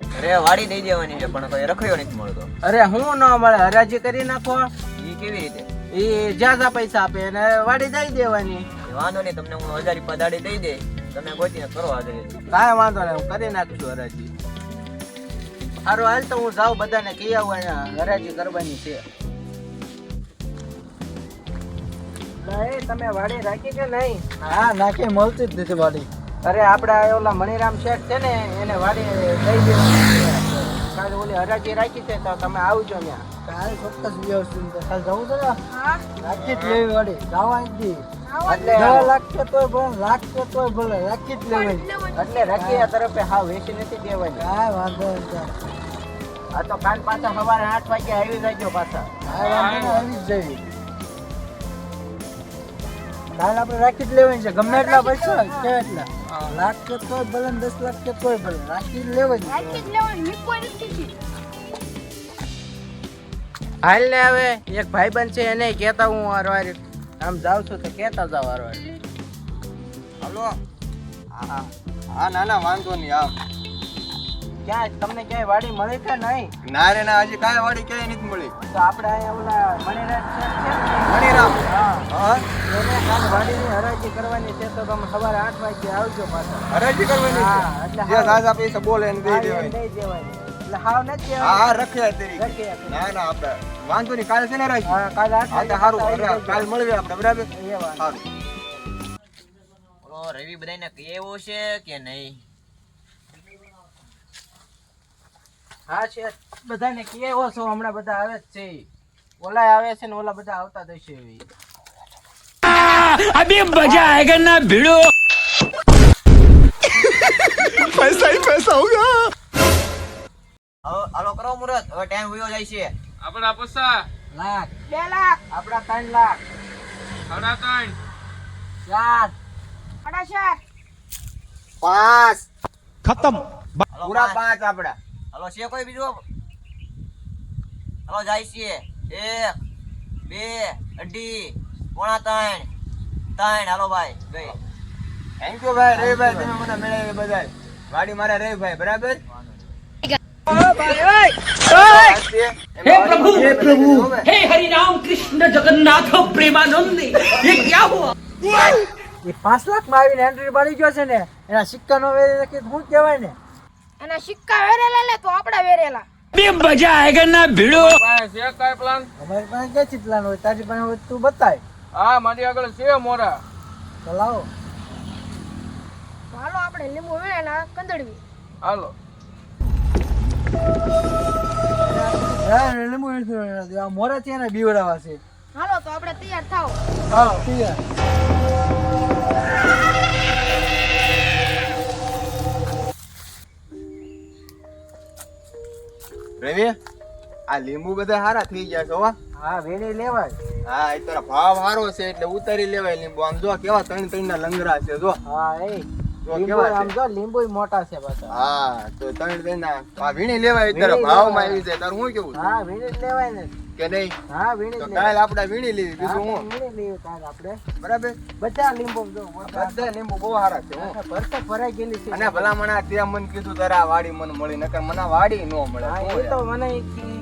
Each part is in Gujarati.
અરે વાડી દઈ દેવાની છે પણ કોઈ રખડ્યો નથી મળતો. અરે હું ન મળે હરાજી કરી નાખો. એ કેવી રીતે? એ જ્યાં પૈસા આપે અને વાડી દઈ દેવાની. વાંધો નહીં તમને હું હજાર રૂપિયા દાડી દઈ દે તમે ગોતીને કરો આગળ. કાંઈ વાંધો નહીં હું કરી નાખશું હરાજી. સારું હાલ તો હું જાઉં બધાને કહી આવું અને હરાજી કરવાની છે. તમે વાડી રાખી કે નહીં? હા નાખી મળતી જ નથી વાડી. અરે આપડા ઓલા મણિરામ શેઠ છે ને એને વાડી દઈ દેવાની કાલ ઓલી હરાજી રાખી છે તો તમે આવજો ત્યાં. કાલ ચોક્કસ વ્યવસ્થિત છે. કાલ જવું છે ને? રાખી જ લેવી વાડી. જવાની દી. એટલે લાખ તોય ભલે લાગશે તોય ભલે રાખી જ લેવાની એટલે રકીયા તરફે હા વેચી નથી દેવાની. હા વાંધો નહીં આ તો કાલ પાછા સવારે આઠ વાગે આવી જજો પાછા. કાંઈ વાંધો આવી જ જવી કાલ આપણે રાખી જ લેવાની છે. ગમે એટલા પૈસા કે એટલા. લાખ કે તોય ભલે ને દસ લાખ કે તોય ભલે રાખી જ લેવાની રાખી જ લેવાની કોઈ નથી. હાલ ને હવે એક ભાઈબંધ છે એને કહેતા હું વારવાર આમ જાઉં છું તો કહેતા જાવ વારવાર હાલો. હા હા. ના ના વાંધો નહીં આવ ક્યાં તમને ક્યાંય વાડી મળી કે નહીં? ના રે ના હજી કાંઈ વાડી ક્યાંય નથી મળી. તો આપણે અહીંયા ઓલા મણિરાજ છે મણિરામ. હા. હા? એને કાલ વાડીની હરાજી કરવાની છે તો તમે સવારે આઠ વાગે આવજો પાછા. હરાજી કરવાની હા, એટલે જે હાવ- સાજા પૈસા બોલે એને દઈ હા, દઈ દેવાની એટલે હાવ નથી હા હા રખ્યા તરીકે ના ના આપણે વાંધો નહીં કાલે છે ને રાખી હા કાલે આઠ હા તો વાગે સારું કાલ મળીએ આપણે બરાબર? જજો. એ વાત. સારું રવિ બધાને કહેવો છે કે નહીં? હા છે. બધાને કેવો છો? હમણાં બધા આવે જ છે. ઓલા આવે છે ને ઓલા બધા આવતા થશે એવી અભી મજા આયેગા ના ભીડો. પૈસા હી પૈસા હોગા હાલો કરો મુરત. હવે ટાઈમ વયો જાય છે. આપણા પૈસા. લાખ. બે લાખ. આપણા ત્રણ લાખ. આપણા ત્રણ. ચાર. સાડા ચાર પાંચ. ખતમ. પૂરા પાંચ. આપડા હાલો છે કોઈ બીજો હાલો જાય છે એક બે અઢી પોણા ત્રણ ત્રણ હાલો ભાઈ ગઈ થેન્ક યુ ભાઈ રવિભાઈ તમે મને મળ્યા બધા વાડી મારા રવિભાઈ બરાબર હે પ્રભુ હે પ્રભુ हे हरि राम कृष्ण जगन्नाथ प्रेमानंद ये क्या हुआ એ પાંચ લાખ માં આવીને એન્ટ્રી પાડી ગયો છે ને એના સિક્કા નો વેરી રાખી શું કહેવાય ને અને સિક્કા વેરેલા લે તો આપડા વેરેલા. બે મજા આયગા ના ભીડો? છે કઈ પ્લાન અમારી પાસે કે છે પ્લાન હોય? તારી પાસે હોય તું બતાય. હા મારી આગળ છે મોરા. ચલાવો હાલો આપણે લીંબુ વેરેલા કંદડવી હાલો. લીંબુ આ મોરા ત્યાં બીવડાવા છે. હાલો તો આપણે તૈયાર થાવ હાલો. તૈયાર. રવિ? આ લીંબુ બધા સારા થઈ ગયા છે હો. હા વેણી લેવાય. હા એ તારા ભાવ સારો છે એટલે ઉતારી લેવાય લીંબુ. આમ જો કેવા ત્રણ ત્રણ ના લંગરા છે જો. હા એ. લીંબુ મોટા છે પાછા હા તો ત્રણ ત્રણ ના આ વીણી લેવાય તારા ભાવમાં. આવી જાય. તારું શું કેવું હા વીણી લેવાય ને. કે નહીં? હા વીણી તો કાલ આપણે વીણી લેવી હા, બીજું હું? વીણી લેવી કાલ આપણે. બરાબર? બધા લીંબુ જો બધા લીંબુ બહુ સારા છે હું. ભરત ભરાઈ ગયેલી છે. અને ભલામણ આ ત્યાં મને કીધું તારે આ વાડી મને મળી નકર મને વાડી ન મળે. હા એ તો મને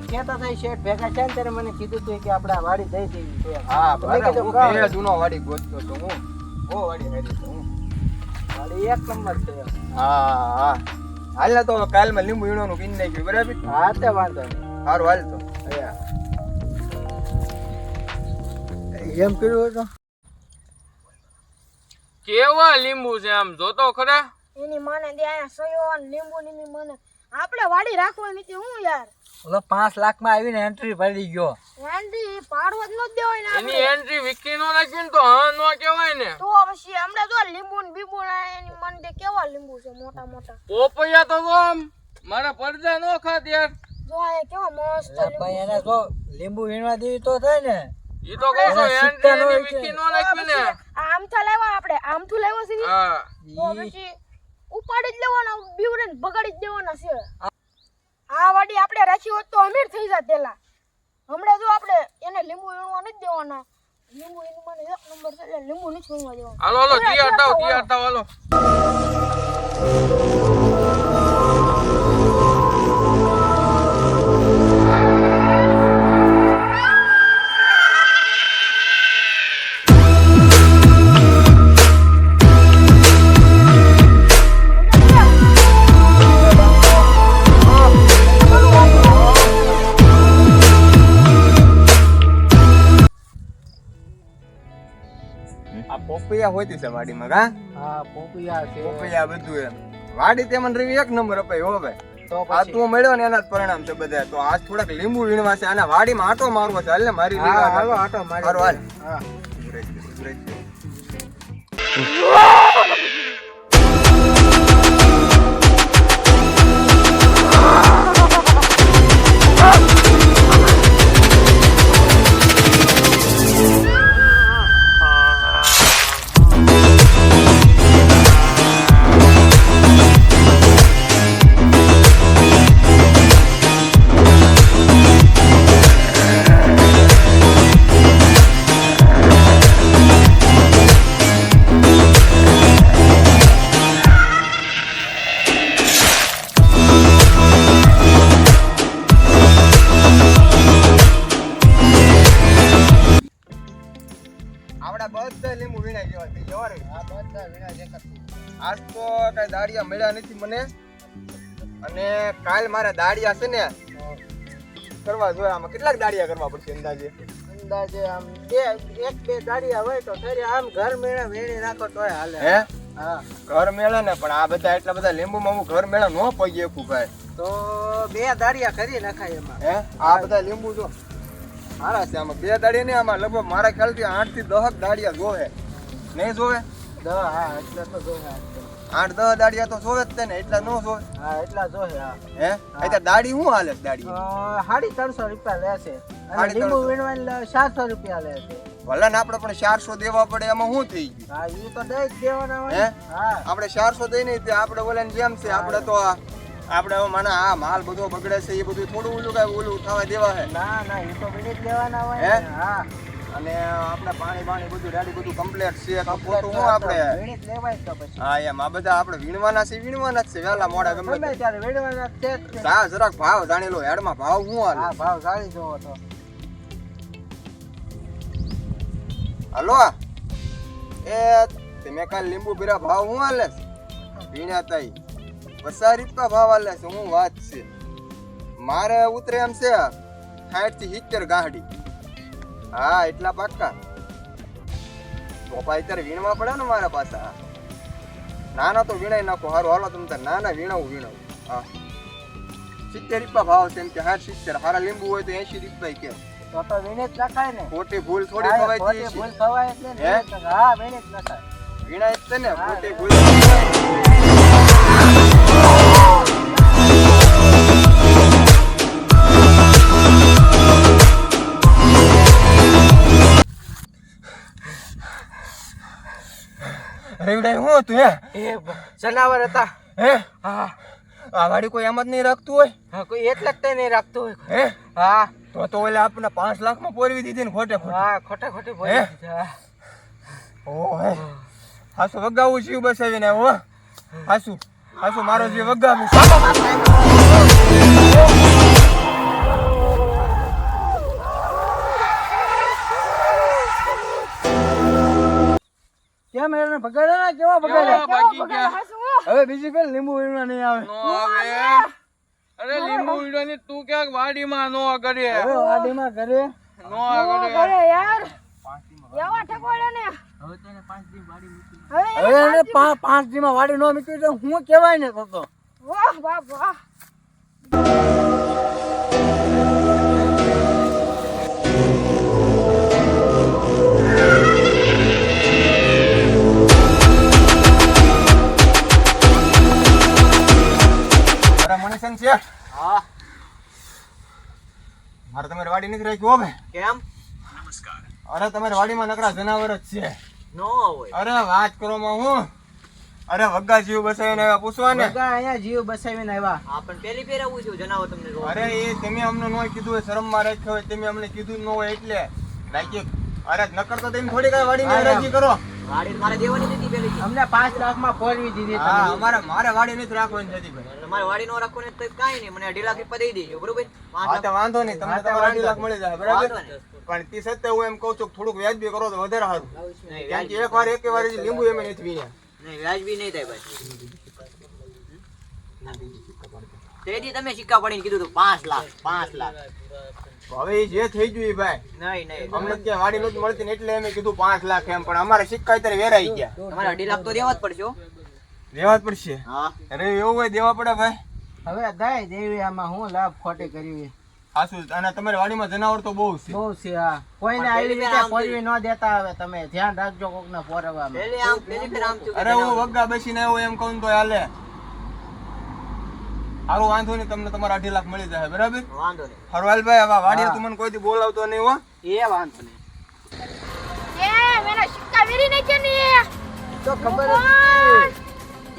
કહેતા થાય શેઠ ભેગા છે ત્યારે મને કીધું તું કે આપણે વાડી દઈ દેવી છે. હા બરાબર હું કે જૂનો વાડી. ગોતતો તો હું. બહુ વાડી હારી છે હું. વાડી એક નંબર છે. હા હા. હાલ તો કાલમાં લીંબુ વીણવાનું કીન નાખ્યું બરાબર? હા તે વાંધો સારું હાલ તો. એમ કર્યું હતું કેવા લીંબુ છે આમ? જોતો ખરા? એની માને દે આયા સયો ને લીંબુ ની ની મને. આપણે વાડી રાખવાની હતી હું યાર? ઓલો 5 લાખમાં આવીને એન્ટ્રી પડી ગયો. એન્ટ્રી પાડવા જ ન દેવાય ને એની એન્ટ્રી વિકી નો નાખ્યું ને તો હા નો કહેવાય ને. તો પછી હમણાં તો લીંબુ ને બીબુ ને એની મન દે કેવા લીંબુ છે મોટા મોટા? પોપૈયા તો આમ મારા પડદા નો ખાત યાર. જો આ કેવા મસ્ત લીંબુ ભાઈ એને જો લીંબુ વીણવા દેવી તો થાય ને. ઈ તો કહું છું એના એન્ટ્રી નો એની હોય છે. વિકી નો નાખ્યું ને. આમ તો લેવા આપણે આમ તો લેવા છે હા. તો પછી ઉપાડી જ લેવાના બીવરે ને બગાડી જ દેવાના છે. આ વાડી આપણે રાખી હોત તો અમીર થઈ જાત પેલા. હમણાં જો આપણે એને લીંબુ વીણવા નથી દેવાના. લીંબુ એની મને એક નંબર છે એટલે લીંબુ નથી વીણવા દેવાનું. હાલો હાલો જી હટાવ જી હટાવ હાલો. દાળિયા હોતી છે વાડીમાં કા? હા પોપિયા છે. પોપિયા બધું એમ. વાડી તે મને રવિ એક નંબર અપાય હો ભાઈ. તો આ તું મળ્યો ને એના જ પરિણામ છે બધા. તો આજ થોડાક લીંબુ વીણવા છે. આના વાડીમાં આટો મારવો છે. હાલ ને મારી હા હાલો આટો મારી હાલો, હાલ. હા. આજ તો કઈ દાડિયા મળ્યા નથી મને. અને કાલ મારે દાડિયા છે ને કરવા જોઈએ આમાં. કેટલાક દાડિયા કરવા પડશે અંદાજે? અંદાજે આમ બે એક બે દાડિયા હોય તો ફેરી આમ ઘર મેળે વેણી નાખો તોય હાલે. હે? હા. ઘર મેળે ને પણ આ બધા એટલા બધા લીંબુમાં હું ઘર મેળે ન પગી શકું ભાઈ. તો બે દાડિયા કરી નાખાય એમાં. હે? આ બધા લીંબુ જો. સારા છે આમાં. બે દાડિયા ને આમાં લગભગ મારા ખ્યાલથી આઠથી દહક દાડિયા જોવે નહીં જોવે? દહ હા એટલે તો જોહે આઠ દસ દાડિયા તો જોવે જ તે ને એટલા નો જોવે. હા એટલા જોવે હા. હે? અત્યારે દાડી શું હાલે દાડી સાડી ત્રણસો રૂપિયા લેશે અને લીંબુ ત્રણસો. ચારસો રૂપિયા લેશે ભલે ને આપણે પણ ચારસો દેવા પડે એમાં શું થઈ ગયું? હા એ તો દઈ જ દેવાના હોય હા? આપણે ચારસો દઈ નહીં આપડે આપણે ઓલા જેમ છે આપણે તો આપડે આપણે હવે મને આ માલ બધો બગડે છે એ બધું થોડું ઓલું કઈ ઓલું થવા દેવા હે? ના ના એ તો બગડી જ લેવાના હોય હે? હા અને આપણે પાણી પાણી બધું રેડી બધું કમ્પ્લીટ છે. ખોટું હું આપણે હા એમ. આ બધા આપણે વીણવાના છે વીણવાના જ છે. વેલા મોડા ગમે. ત્યારે. વીણવાના છે હા જરાક ભાવ જાણી લો હેડમાં ભાવ શું હા ભાવ જાણી જોવો તો. હલો? એ તમે કાલ લીંબુ પીરા ભાવ શું હાલે? વીણ્યા તઈ. પચાસ રૂપિયા ભાવ હાલે છે હું વાત છે. મારે ઉતરે એમ છે સાઠથી સિત્તેર ગાંહડી હા એટલા પાક્કા. પોપા અત્યારે વીણવા પડે ને મારા પાછા. ના ના તો વીણાઈ નાખો હારું હાલો તમે તાર ના ના વીણાવું વીણાવું. હા. સિત્તેર રૂપિયા ભાવ છે એમ કે હાર સિત્તેર. હારા લીંબુ હોય તો એસી રૂપિયા કે. તો તો વીણી જ નખાય ને. ખોટી ભૂલ થોડી ખવાય છે. ભૂલ ખવાય એટલે હે? વીણી જ નખાય. વીણાય જ છે ને ખોટી ભૂલ. હું હતું હે? એ જનાવર હતા. હે? હા. આ વાડી કોઈ એમ જ નહીં રાખતું હોય? હા કોઈ એટલે જ નહીં રાખતું હોય. હે? હા. તો તો ઓલે આપને પાંચ લાખમાં પોરવી દીધી ને ખોટે ખોટે. હા ખોટે ખોટે પોરવી દીધી. ઓ હે. હાસુ વગાવું જીવ બસાવીને હો. હાસુ હાસુ મારો જીવ વગાવી કેમ એને બગાડ્યા ને કેવા બગાડ્યા કેવા ભાગી ગયા? હાસુ હો. હવે બીજી ફેર લીંબુ વીણવા નહીં આવે. નો આવે. અરે લીંબુ વીણવાની તું ક્યાંક વાડીમાં નો કરે. હવે વાડીમાં કરે. નો કરે ઘરે યાર. એવા ઠકવાડે ને. હવે હવે એને પા- પાંચ દી માં વાડી નો મૂકી તો હું કેવાય ને તો તો. વાહ વાહ વાહ. મારે કે કેમ? અરે તમારી વાડીમાં નકરા જનાવર જ છે. નો હોય. અરે વાત કરો માં હું? અરે વગા જીવ બસાવીને આવ્યા પૂછવા ને. વગા અહીંયા જીવ બસાવીને આવ્યા. હા પણ પેલી ફેર આવું છું જનાવર તમને અરે એ તમે અમને નો કીધું હોય શરમમાં રાખ્યો હોય તમે અમને કીધું ન હોય એટલે. લાગી અરે નકર તો તમે થોડી કઈ વાડીની અરજી કરો. વાડી મારે દેવાની અમને પાંચ લાખમાં ફોરવી દીધી અમારે મારે વાડી નથી રાખવાની થતી ભાઈ. એટલે વાડી નો રાખવો તો કાંઈ નહીં. મને અઢી લાખ રૂપિયા દઈ દેજો બરોબર? હા તો વાંધો નહીં. તમને હા, અઢી લાખ મળી જાય બરાબર? પણ તે સત્ય હું એમ કહું છું થોડુંક વ્યાજબી કરો તો વધારે સારું. કારણ કે એક વાર એક વાર લીંબુ એમ નથી નહીં વ્યાજબી નહીં થાય ભાઈ. તેથી તમે સિક્કા પડીને કીધું હતું પાંચ લાખ પાંચ લાખ. હવે જે થઈ ગયું ભાઈ. નહીં નહીં. અમને ત્યાં વાડી નહોતી મળતી ને એટલે અમે કીધું પાંચ લાખ એમ પણ અમારે સિક્કા અત્યારે વેરાઈ ગયા. તમારે અઢી લાખ તો દેવા જ પડશે દેવા જ પડશે? હા. અરે એવું હોય દેવા પડે ભાઈ. હવે દઈ દેવી આમાં હું લાભ ખોટી કરવી? હાસુ અને તમારી વાડીમાં જનાવર તો બહુ છે. બહુ છે હા. કોઈને આવી રીતે પરવી ન દેતા હવે તમે ધ્યાન રાખજો કોકને પોરવામાં. અરે હું વગા બેસીને આવ્યો એમ કહું તો હાલે. હારું વાંધો નહીં તમને તમારા અઢી લાખ મળી જાય બરાબર? વાંધો નહીં. હરવાલભાઈ આવા વાડીએ તું મને કોઈથી બોલાવતો નહીં હો. એ વાંધો નહીં. એ મેના સિક્કા વેરી નાખ્યા ને તો ખબર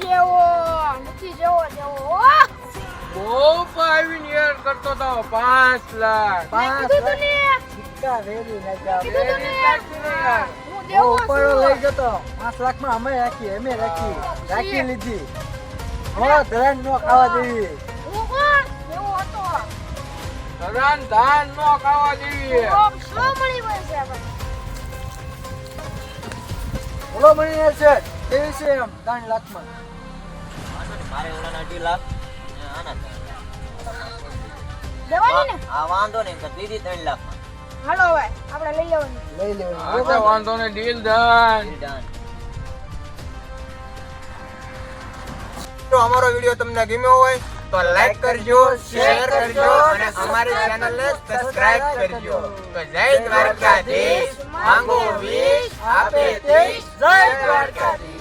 જેવો નથી જેવો જેવો બહુ પાવીને યાર કરતો તો પાંચ લાખ. પાંચ લાખ. તું સિક્કા વેરી હું દેવો લઈ જતો. પાંચ લાખમાં અમે રાખી અમે રાખી રાખી લીધી. હો ધરાન નો ખાવા દેવી જેવો. હતો સદાન ધાન નો ખાવા દેવી સો મળી હોય છે આપણે. બોલો મળી છે કેવી છે એમ ત્રણ લાખમાં? વાંધો નહીં. મારે ઓલાના અઢી લાખ આના હા વાંધો નહીં તો દીધી ત્રણ લાખ હાલો હવે આપણે લઈ લેવાની. લઈ લેવાની. તો વાંધો નહીં ડીલ ધન જો અમારો વીડિયો તમને ગમ્યો હોય તો લાઈક કરજો શેર કરજો અને અમારી ચેનલને સબસ્ક્રાઇબ કરજો તો જય દ્વારકાધીશ. માંગો વીસ આપે જય દ્વારકાધીશ.